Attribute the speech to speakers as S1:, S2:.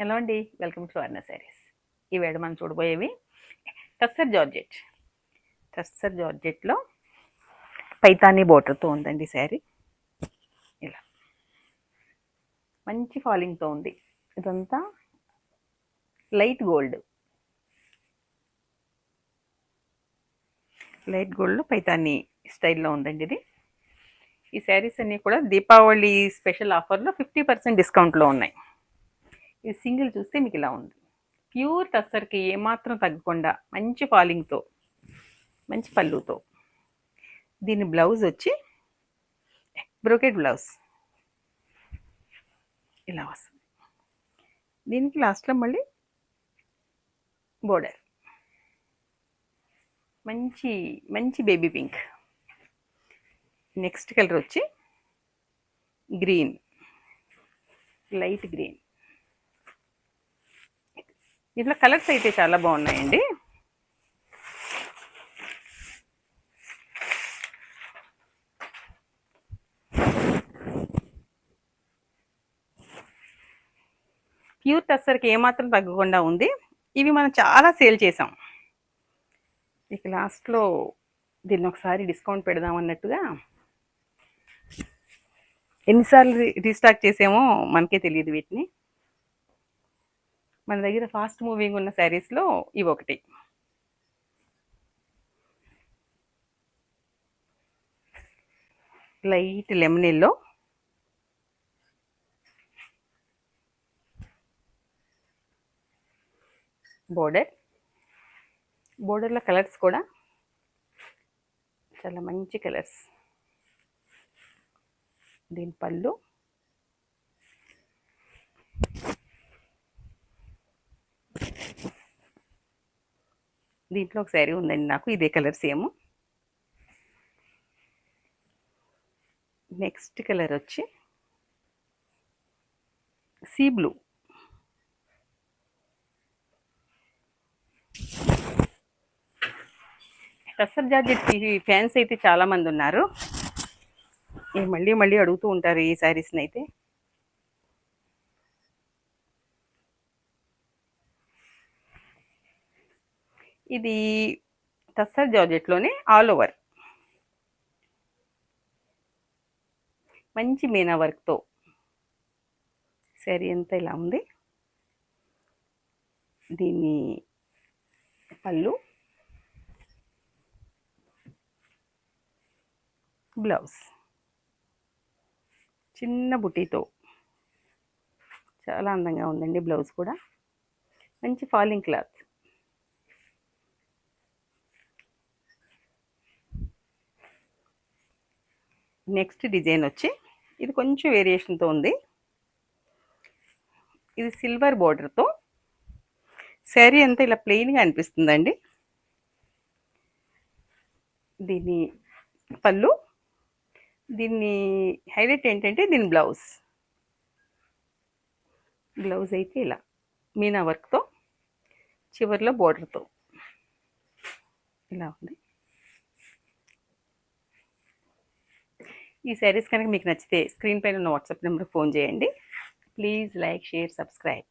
S1: Hello అండి welcome to అర్ణ saris. ఈవేళ మనం చూడబోయేవి టస్సర్ జార్జెట్. టస్సర్ జార్జెట్లో పైతానీ బోర్డర్తో ఉందండి శారీ. ఇలా. మంచి ఫాలింగ్తో ఉంది. ఇదంతా light gold. Light gold Paithani స్టైల్లో ఉందండి ఇది. ఈ శారీస్ అన్నీ కూడా దీపావళి స్పెషల్ ఆఫర్లో ఫిఫ్టీ పర్సెంట్ డిస్కౌంట్లో ఉన్నాయి. ఇది సింగిల్ చూస్తే మీకు ఇలా ఉంది. ప్యూర్ టస్సర్కి ఏమాత్రం తగ్గకుండా మంచి ఫాలింగ్తో మంచి పళ్ళుతో. దీని బ్లౌజ్ వచ్చి బ్రోకెట్ బ్లౌజ్. ఇలా వస్తుంది. దీనికి లాస్ట్లో మళ్ళీ బోర్డర్. మంచి మంచి బేబీ పింక్. నెక్స్ట్ కలర్ వచ్చి గ్రీన్. Light green. దీంట్లో కలర్స్ అయితే చాలా బాగున్నాయండి. ప్యూర్ టస్సర్కి ఏమాత్రం తగ్గకుండా ఉంది. ఇవి మనం చాలా సేల్ చేసాం. ఇక లాస్ట్లో దీన్ని ఒకసారి డిస్కౌంట్ పెడదాం అన్నట్టుగా. ఎన్నిసార్లు రీ- రీస్టాక్ చేసామో మనకే తెలియదు వీటిని. మన దగ్గర ఫాస్ట్ మూవింగ్ ఉన్న శారీస్లో ఇవి ఒకటి. లైట్ లెమన్ ఎల్లో బోర్డర్ బోర్డర్లో కలర్స్ కూడా చాలా మంచి కలర్స్ దీని పళ్ళు. దీంట్లో ఒక శారీ ఉందండి నాకు ఇదే కలర్ సేమ్. నెక్స్ట్ కలర్ వచ్చి sea blue. Tussar georgette fans అయితే చాలామంది ఉన్నారు. మళ్ళీ మళ్ళీ అడుగుతూ ఉంటారు ఈ శారీస్ని అయితే. ఇది టస్సర్ జార్జెట్లోనే ఆల్ ఓవర్. మంచి మీనా వర్క్తో. శారీ అంతా ఇలా ఉంది? దీని పళ్ళు. బ్లౌజ్. చిన్న బుటీతో. చాలా అందంగా ఉందండి బ్లౌజ్ కూడా. మంచి ఫాలింగ్ క్లాత్. నెక్స్ట్ డిజైన్ వచ్చి ఇది కొంచెం వేరియేషన్తో ఉంది. ఇది సిల్వర్ బోర్డర్తో. శారీ అంతా ఇలా ప్లెయిన్గా అనిపిస్తుందండి. దీని పళ్ళు దీన్ని హైలైట్ ఏంటంటే దీని బ్లౌజ్. బ్లౌజ్ అయితే ఇలా మీనా వర్క్తో చివరిలో బోర్డర్తో. ఇలా ఉంది. ఈ శారీస్ కనుక మీకు నచ్చితే స్క్రీన్ పైన ఉన్న వాట్సాప్ నెంబర్కి ఫోన్ చేయండి. Please like share subscribe